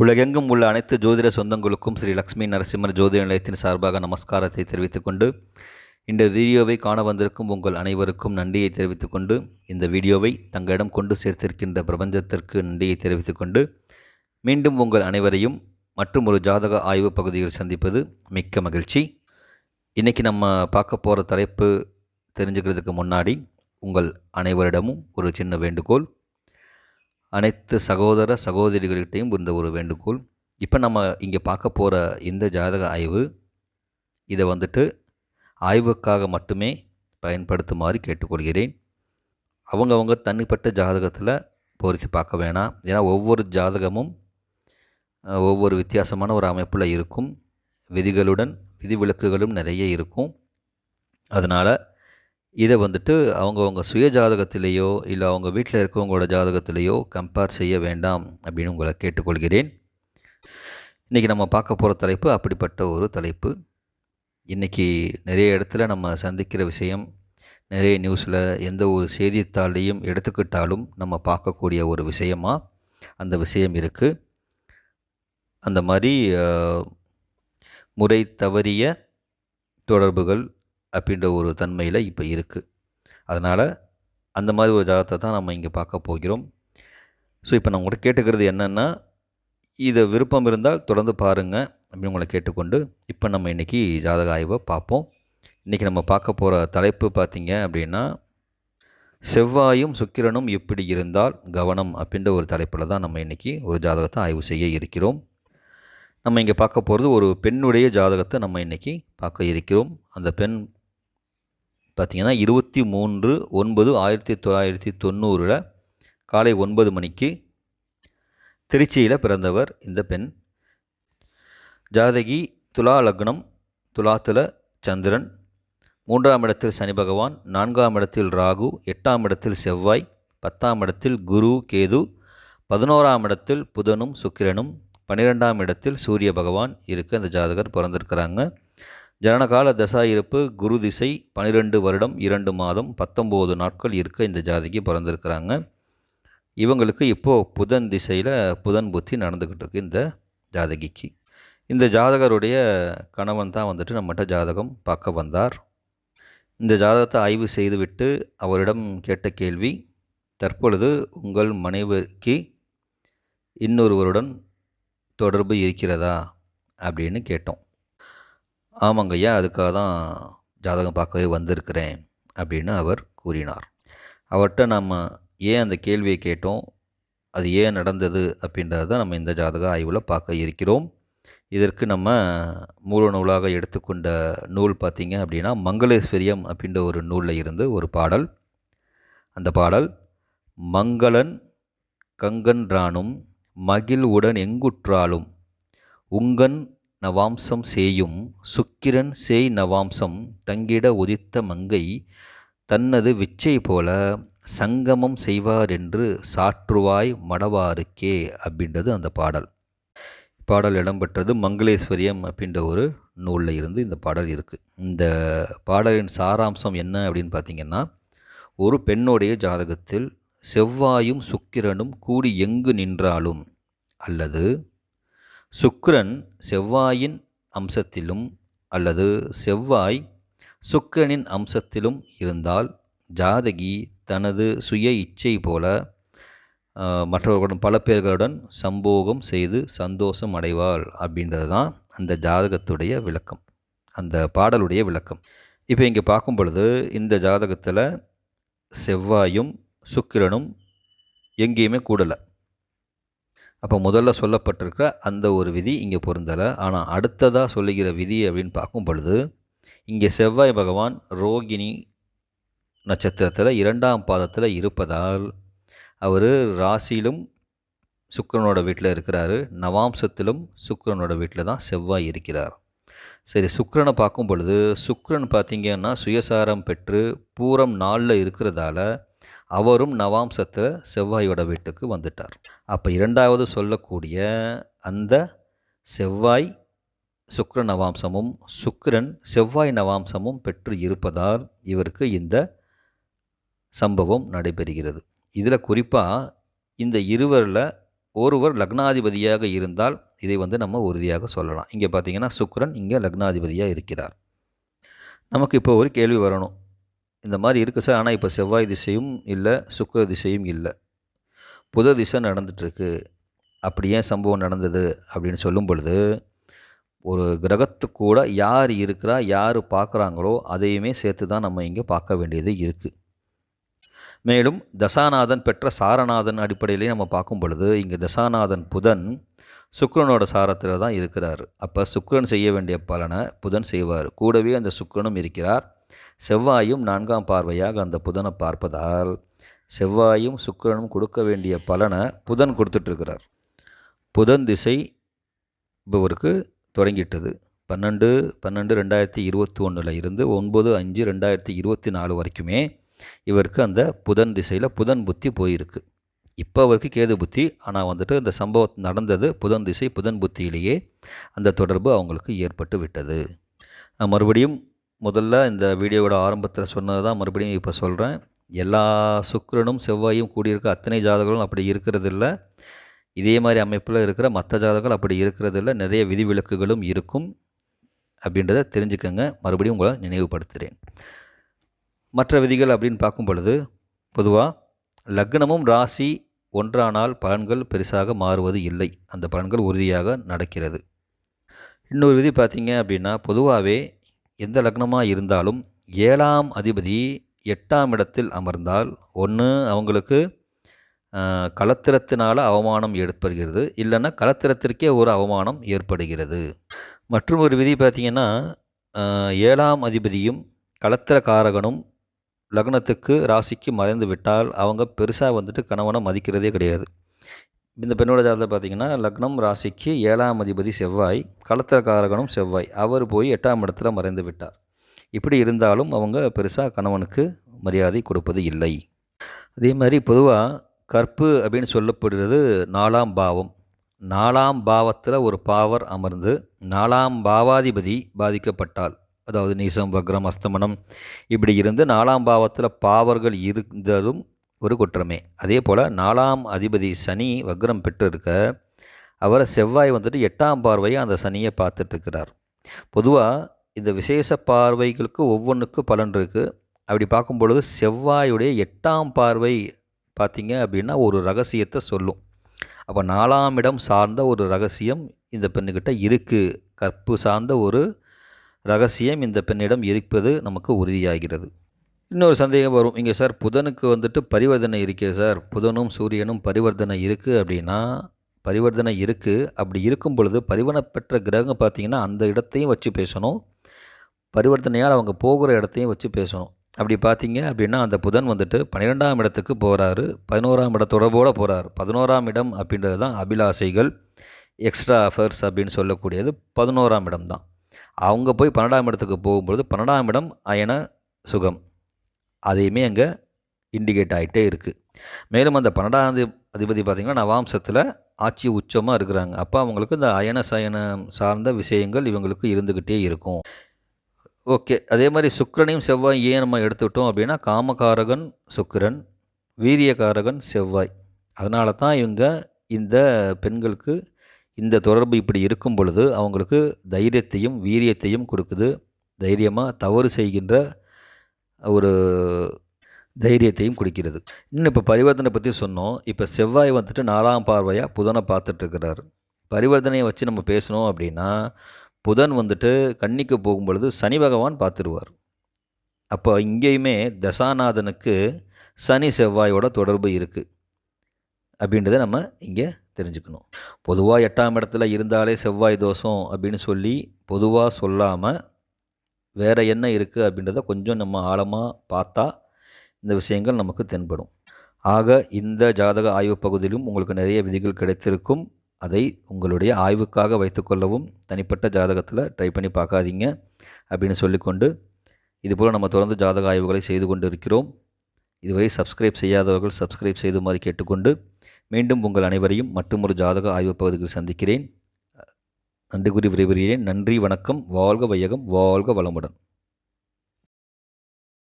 உலகெங்கும் உள்ள அனைத்து ஜோதிட சொந்தங்களுக்கும் ஸ்ரீ லக்ஷ்மி நரசிம்மர் ஜோதிட நிலையத்தின் சார்பாக நமஸ்காரத்தை தெரிவித்துக்கொண்டு இந்த வீடியோவை காண வந்திருக்கும் உங்கள் அனைவருக்கும் நன்றியை தெரிவித்துக்கொண்டு இந்த வீடியோவை தங்களிடம் கொண்டு சேர்த்திருக்கின்ற பிரபஞ்சத்திற்கு நன்றியை தெரிவித்துக்கொண்டு மீண்டும் உங்கள் அனைவரையும் மற்றும் ஒரு ஜாதக ஆய்வு பகுதியில் சந்திப்பது மிக்க மகிழ்ச்சி. இன்றைக்கி நம்ம பார்க்க போகிற தலைப்பு தெரிஞ்சுக்கிறதுக்கு முன்னாடி உங்கள் அனைவரிடமும் ஒரு சின்ன வேண்டுகோள். அனைத்து சகோதர சகோதரிகள்கிட்டையும் இருந்த ஒரு வேண்டுகோள். இப்போ நம்ம இங்கே பார்க்க போகிற இந்த ஜாதக ஆய்வு இதை வந்துட்டு ஆய்வுக்காக மட்டுமே பயன்படுத்துமாறு கேட்டுக்கொள்கிறேன். அவங்கவுங்க தனிப்பட்ட ஜாதகத்தில் பொருத்தி பார்க்க வேணாம். ஏன்னா ஒவ்வொரு ஜாதகமும் ஒவ்வொரு வித்தியாசமான ஒரு அமைப்பில் இருக்கும். விதிகளுடன் விதிவிலக்குகளும் நிறைய இருக்கும். அதனால் இதை வந்துட்டு அவங்கவுங்க சுய ஜாதகத்திலேயோ இல்லை அவங்க வீட்டில் இருக்கவங்களோட ஜாதகத்திலேயோ கம்பேர் செய்ய வேண்டாம் அப்படின்னு உங்களை கேட்டுக்கொள்கிறேன். இன்றைக்கி நம்ம பார்க்க போகிற தலைப்பு அப்படிப்பட்ட ஒரு தலைப்பு. இன்றைக்கி நிறைய இடத்துல நம்ம சந்திக்கிற விஷயம் நிறைய நியூஸில் எந்த ஒரு செய்தித்தாளையும் எடுத்துக்கிட்டாலும் நம்ம பார்க்கக்கூடிய ஒரு விஷயமாக அந்த விஷயம் இருக்குது அந்த மாதிரி முறை தவறிய தொடர்புகள் அப்படின்ற ஒரு தன்மையில் இப்போ இருக்குது அதனால் அந்த மாதிரி ஒரு ஜாதகத்தை தான் நம்ம இங்கே பார்க்க போகிறோம். ஸோ இப்போ நான் உங்கள்கிட்ட கேட்டுக்கிறது என்னென்னா இதை விருப்பம் இருந்தால் தொடர்ந்து பாருங்கள் அப்படின்னு உங்களை கேட்டுக்கொண்டு இப்போ நம்ம இன்றைக்கி ஜாதக ஆய்வை பார்ப்போம். இன்றைக்கி நம்ம பார்க்க போகிற தலைப்பு பார்த்திங்க அப்படின்னா செவ்வாயும் சுக்கிரனும் எப்படி இருந்தால் கவனம் அப்படின்ற ஒரு தலைப்பில் தான் நம்ம இன்றைக்கி ஒரு ஜாதகத்தை ஆய்வு செய்ய இருக்கிறோம். நம்ம இங்கே பார்க்க போகிறது ஒரு பெண்ணுடைய ஜாதகத்தை நம்ம இன்றைக்கி பார்க்க இருக்கிறோம். அந்த பெண் பார்த்திங்கன்னா இருபத்தி மூன்று ஒன்பது ஆயிரத்தி தொள்ளாயிரத்தி தொண்ணூறில் காலை ஒன்பது மணிக்கு திருச்சியில் பிறந்தவர் இந்த பெண். ஜாதகி துலா லக்னம் துலாத்துல சந்திரன். மூன்றாம் இடத்தில் சனி பகவான் நான்காம் இடத்தில் ராகு எட்டாம் இடத்தில் செவ்வாய் பத்தாம் இடத்தில் குரு கேது பதினோராம் இடத்தில் புதனும் சுக்கிரனும் பன்னிரெண்டாம் இடத்தில் சூரிய பகவான் இருக்க அந்த ஜாதகர் பிறந்திருக்கிறாங்க. ஜனனகால தசா இருப்பு குரு திசை பன்னிரெண்டு வருடம் இரண்டு மாதம் பத்தொம்போது நாட்கள் இருக்க இந்த ஜாதகி பிறந்திருக்கிறாங்க. இவங்களுக்கு இப்போது புதன் திசையில் புதன் புத்தி நடந்துக்கிட்டு இருக்கு இந்த ஜாதகிக்கு. இந்த ஜாதகருடைய கணவன் தான் வந்துட்டு நம்மகிட்ட ஜாதகம் பார்க்க வந்தார். இந்த ஜாதகத்தை ஆய்வு செய்துவிட்டு அவரிடம் கேட்ட கேள்வி தற்பொழுது உங்கள் மனைவிக்கு இன்னொருவருடன் தொடர்பு இருக்கிறதா? அப்படின்னு கேட்டோம். ஆமாங்க ஐயா அதுக்காக தான் ஜாதகம் பார்க்கவே வந்திருக்கிறேன் அப்படின்னு அவர் கூறினார். அவர்கிட்ட நம்ம ஏன் அந்த கேள்வியை கேட்டோம்? அது ஏன் நடந்தது அப்படின்றத நம்ம இந்த ஜாதக ஆய்வில் பார்க்க இருக்கிறோம். இதற்கு நம்ம மூல நூலாக எடுத்துக்கொண்ட நூல் பார்த்திங்க அப்படின்னா மங்களேஸ்வரியம் அப்படின்ற ஒரு நூலில் இருந்து ஒரு பாடல். அந்த பாடல் மங்களன் கங்கன்றானும் மகிழ்வுடன் எங்குற்றாலும் உங்கன் நவாம்சம் சேயும் சுக்கிரன் சேய் நவாம்சம் தங்கிட உதித்த மங்கை தன்னது விச்சை போல சங்கமம் செய்வார் என்று சாற்றுவாய் மடவாருக்கே அப்படின்றது அந்த பாடல். பாடல் இடம்பெற்றது மங்களேஸ்வரியம் அப்படின்ற ஒரு நூலில் இருந்து இந்த பாடல் இருக்குது இந்த பாடலின் சாராம்சம் என்ன அப்படின்னு பார்த்தீங்கன்னா ஒரு பெண்ணுடைய ஜாதகத்தில் செவ்வாயும் சுக்கிரனும் கூடி எங்கு நின்றாலும் அல்லது சுக்கிரன் செவ்வாயின் அம்சத்திலும் அல்லது செவ்வாய் சுக்கிரனின் அம்சத்திலும் இருந்தால் ஜாதகி தனது சுய இச்சை போல மற்றவர்களுடன் பல பேர்களுடன் சம்போகம் செய்து சந்தோஷம் அடைவாள் அப்படின்றது தான் அந்த ஜாதகத்துடைய விளக்கம். அந்த பாடலுடைய விளக்கம். இப்போ இங்கே பார்க்கும் பொழுது இந்த ஜாதகத்தில் செவ்வாயும் சுக்கிரனும் எங்கேயுமே கூடலை. அப்போ முதல்ல சொல்லப்பட்டிருக்கிற அந்த ஒரு விதி இங்கே பொருந்தலை. ஆனால் அடுத்ததாக சொல்லுகிற விதி அப்படின்னு பார்க்கும் பொழுது இங்கே செவ்வாய் பகவான் ரோகிணி நட்சத்திரத்தில் இரண்டாம் பாதத்தில் இருப்பதால் அவர் ராசியிலும் சுக்கரனோட வீட்டில் இருக்கிறாரு. நவாம்சத்திலும் சுக்கரனோட வீட்டில் தான் செவ்வாய் இருக்கிறார். சரி சுக்கரனை பார்க்கும் பொழுது சுக்கரன் பார்த்தீங்கன்னா சுயசாரம் பெற்று பூரம் நாளில் இருக்கிறதால அவரும் நவாம்சத்தில் செவ்வாயோட வீட்டுக்கு வந்துட்டார். அப்போ இரண்டாவது சொல்லக்கூடிய அந்த செவ்வாய் சுக்ர நவாம்சமும் சுக்கிரன் செவ்வாய் நவாம்சமும் பெற்று இருப்பதால் இவருக்கு இந்த சம்பவம் நடைபெறுகிறது. இதில் குறிப்பாக இந்த இருவரில் ஒருவர் லக்னாதிபதியாக இருந்தால் இதை வந்து நம்ம உறுதியாக சொல்லலாம். இங்கே பார்த்தீங்கன்னா சுக்ரன் இங்கே லக்னாதிபதியாக இருக்கிறார். நமக்கு இப்போ ஒரு கேள்வி வரணும். இந்த மாதிரி இருக்குது சார். ஆனால் இப்போ செவ்வாய் திசையும் இல்லை சுக்கர திசையும் இல்லை. புத திசை நடந்துட்டுருக்கு. அப்படி ஏன் சம்பவம் நடந்தது அப்படின்னு சொல்லும் பொழுது ஒரு கிரகத்துக்கூட கூட யார் இருக்கிறா யார் பார்க்குறாங்களோ அதையுமே சேர்த்து தான் நம்ம இங்கே பார்க்க வேண்டியது இருக்குது மேலும் தசாநாதன் பெற்ற சாரநாதன் அடிப்படையிலே நம்ம பார்க்கும் பொழுது இங்கே தசாநாதன் புதன் சுக்கிரனோட சாரத்தில் தான் இருக்கிறார். அப்போ சுக்ரன் செய்ய வேண்டிய பலனை புதன் செய்வார். கூடவே அந்த சுக்ரனும் இருக்கிறார். செவ்வாயும் நான்காம் பார்வையாக அந்த புதனை பார்ப்பதால் செவ்வாயும் சுக்கிரனும் கொடுக்க வேண்டிய பலனை புதன் கொடுத்துட்ருக்கிறார். புதன் திசை இப்பவருக்கு தொடங்கிட்டது. பன்னெண்டு பன்னெண்டு ரெண்டாயிரத்தி இருபத்தி ஒன்றில் இருந்து ஒன்பது அஞ்சு ரெண்டாயிரத்தி இருபத்தி நாலு வரைக்குமே இவருக்கு அந்த புதன் திசையில் புதன் புத்தி போயிருக்கு. இப்போ அவருக்கு கேது புத்தி ஆனால் வந்துட்டு இந்த சம்பவம் நடந்தது புதன் திசை புதன் புத்தியிலேயே அந்த தொடர்பு அவங்களுக்கு ஏற்பட்டு விட்டது. மறுபடியும் முதல்ல இந்த வீடியோவோட ஆரம்பத்தில் சொன்னது தான் மறுபடியும் இப்போ சொல்கிறேன் எல்லா சுக்கரனும் செவ்வாயும் கூடியிருக்க அத்தனை ஜாதகங்களும் அப்படி இருக்கிறதில்ல. இதே மாதிரி அமைப்பில் இருக்கிற மற்ற ஜாதகங்கள் அப்படி இருக்கிறதில்ல. நிறைய விதிவிலக்குகளும் இருக்கும் அப்படின்றத தெரிஞ்சுக்கங்க. மறுபடியும் உங்களை நினைவுபடுத்துகிறேன் மற்ற விதிகள் அப்படின்னு பார்க்கும் பொழுது பொதுவாக லக்னமும் ராசி ஒன்றானால் பலன்கள் பெருசாக மாறுவது இல்லை. அந்த பலன்கள் உறுதியாக நடக்கிறது. இன்னொரு விதி பார்த்தீங்க அப்படின்னா பொதுவாகவே எந்த லக்னமாக இருந்தாலும் ஏழாம் அதிபதி எட்டாம் இடத்தில் அமர்ந்தால் ஒன்று அவங்களுக்கு கலத்திரத்தினால் அவமானம் ஏற்படுகிறது. இல்லைன்னா களத்திரத்திற்கே ஒரு அவமானம் ஏற்படுகிறது. மற்றும் ஒரு விதி பார்த்திங்கன்னா ஏழாம் அதிபதியும் களத்திரக்காரகனும் லக்னத்துக்கு ராசிக்கு மறைந்து விட்டால் அவங்க பெருசாக வந்துட்டு கணவனை மதிக்கிறதே கிடையாது. இந்த பெண்ணோட ஜாதகத்தில் பார்த்தீங்கன்னா லக்னம் ராசிக்கு ஏழாம் அதிபதி செவ்வாய் களத்திரக்காரகனும் செவ்வாய். அவர் போய் எட்டாம் இடத்துல மறைந்து விட்டார். இப்படி இருந்தாலும் அவங்க பெருசாக கணவனுக்கு மரியாதை கொடுப்பது இல்லை. அதே மாதிரி பொதுவாக கற்பு அப்படின்னு சொல்லப்படுகிறது நாலாம் பாவம். நாலாம் பாவத்தில் ஒரு பாவர் அமர்ந்து நாலாம் பாவாதிபதி பாதிக்கப்பட்டால் அதாவது நீசம் வக்ரம் அஸ்தமனம் இப்படி இருந்து நாலாம் பாவத்தில் பாவர்கள் இருந்ததும் ஒரு குற்றமே. அதே போல் நாலாம் அதிபதி சனி வக்ரம் பெற்றிருக்க அவரை செவ்வாய் வந்துட்டு எட்டாம் பார்வையை அந்த சனியை பார்த்துட்ருக்கிறார். பொதுவாக இந்த விசேஷ பார்வைகளுக்கு ஒவ்வொன்றுக்கும் பலன் இருக்குது அப்படி பார்க்கும் பொழுது செவ்வாயுடைய எட்டாம் பார்வை பார்த்திங்க அப்படின்னா ஒரு ரகசியத்தை சொல்லும். அப்போ நாலாம் இடம் சார்ந்த ஒரு ரகசியம் இந்த பெண்ணுக்கிட்ட இருக்குது கற்பு சார்ந்த ஒரு ரகசியம் இந்த பெண்ணிடம் இருப்பது நமக்கு உறுதியாகிறது. இன்னொரு சந்தேகம் வரும். இங்கே சார் புதனுக்கு வந்துட்டு பரிவர்த்தனை இருக்கே சார். புதனும் சூரியனும் பரிவர்த்தனை இருக்குது அப்படின்னா பரிவர்த்தனை இருக்குது அப்படி இருக்கும் பொழுது பரிவனை பெற்ற கிரகம் பார்த்திங்கன்னா அந்த இடத்தையும் வச்சு பேசணும். பரிவர்த்தனையால் அவங்க போகிற இடத்தையும் வச்சு பேசணும். அப்படி பார்த்தீங்க அப்படின்னா அந்த புதன் வந்துட்டு பன்னிரெண்டாம் இடத்துக்கு போகிறாரு பதினோராம் இட தொடர்போடு போகிறார் பதினோராம் இடம் அப்படின்றது தான் அபிலாசைகள் எக்ஸ்ட்ரா அஃபர்ஸ் அப்படின்னு சொல்லக்கூடியது பதினோராம் இடம் தான் அவங்க போய் பன்னெண்டாம் இடத்துக்கு போகும்பொழுது பன்னெண்டாம் இடம் அயன சுகம். அதையுமே அங்கே இண்டிகேட் ஆகிட்டே இருக்குது மேலும் அந்த பன்னெண்டாம் அதிபதி பார்த்திங்கன்னா நவாம்சத்தில் ஆட்சி உச்சமாக இருக்கிறாங்க. அப்போ அவங்களுக்கு இந்த அயன சயனம் சார்ந்த விஷயங்கள் இவங்களுக்கு இருந்துக்கிட்டே இருக்கும். ஓகே அதே மாதிரி சுக்கிரனையும் செவ்வாய் ஏன் நம்ம எடுத்துக்கிட்டோம் அப்படின்னா காமகாரகன் சுக்கிரன் வீரியகாரகன் செவ்வாய். அதனால தான் இவங்க இந்த பெண்களுக்கு இந்த தொடர்பு இப்படி இருக்கும் பொழுது அவங்களுக்கு தைரியத்தையும் வீரியத்தையும் கொடுக்குது. தைரியமாக தவறு செய்கின்ற ஒரு தைரியத்தையும் கொடுக்கிறது. இன்னும் இப்போ பரிவர்த்தனை பற்றி சொன்னோம். இப்போ செவ்வாய் வந்துட்டு நாலாம் பார்வையாக புதனை பார்த்துட்ருக்கிறார். பரிவர்த்தனையை வச்சு நம்ம பேசணும் அப்படின்னா புதன் வந்துட்டு கன்னிக்கு போகும் பொழுது சனி பகவான் பார்த்துருவார். அப்போ இங்கேயுமே தசாநாதனுக்கு சனி செவ்வாயோட தொடர்பு இருக்குது அப்படின்றத நம்ம இங்கே தெரிஞ்சுக்கணும். பொதுவாக எட்டாம் இடத்துல இருந்தாலே செவ்வாய் தோஷம் அப்படின்னு சொல்லி பொதுவாக சொல்லாமல் வேறு என்ன இருக்குது அப்படின்றத கொஞ்சம் நம்ம ஆழமாக பார்த்தா இந்த விஷயங்கள் நமக்கு தென்படும். ஆக இந்த ஜாதக ஆய்வு பகுதியிலும் உங்களுக்கு நிறைய விதிகள் கிடைத்திருக்கும். அதை உங்களுடைய ஆய்வுக்காக வைத்துக்கொள்ளவும் தனிப்பட்ட ஜாதகத்தில் ட்ரை பண்ணி பார்க்காதீங்க அப்படின்னு சொல்லிக்கொண்டு இதுபோல் நம்ம தொடர்ந்து ஜாதக ஆய்வுகளை செய்து கொண்டு இருக்கிறோம் இதுவரை சப்ஸ்கிரைப் செய்யாதவர்கள் சப்ஸ்கிரைப் செய்துமாறு கேட்டுக்கொண்டு மீண்டும் உங்கள் அனைவரையும் மற்றொரு ஜாதக ஆய்வு பகுதியில் சந்திக்கிறேன். நன்றி கூறி விரைவுகிறேன் நன்றி வணக்கம். வாழ்க வையகம் வாழ்க வளமுடன்.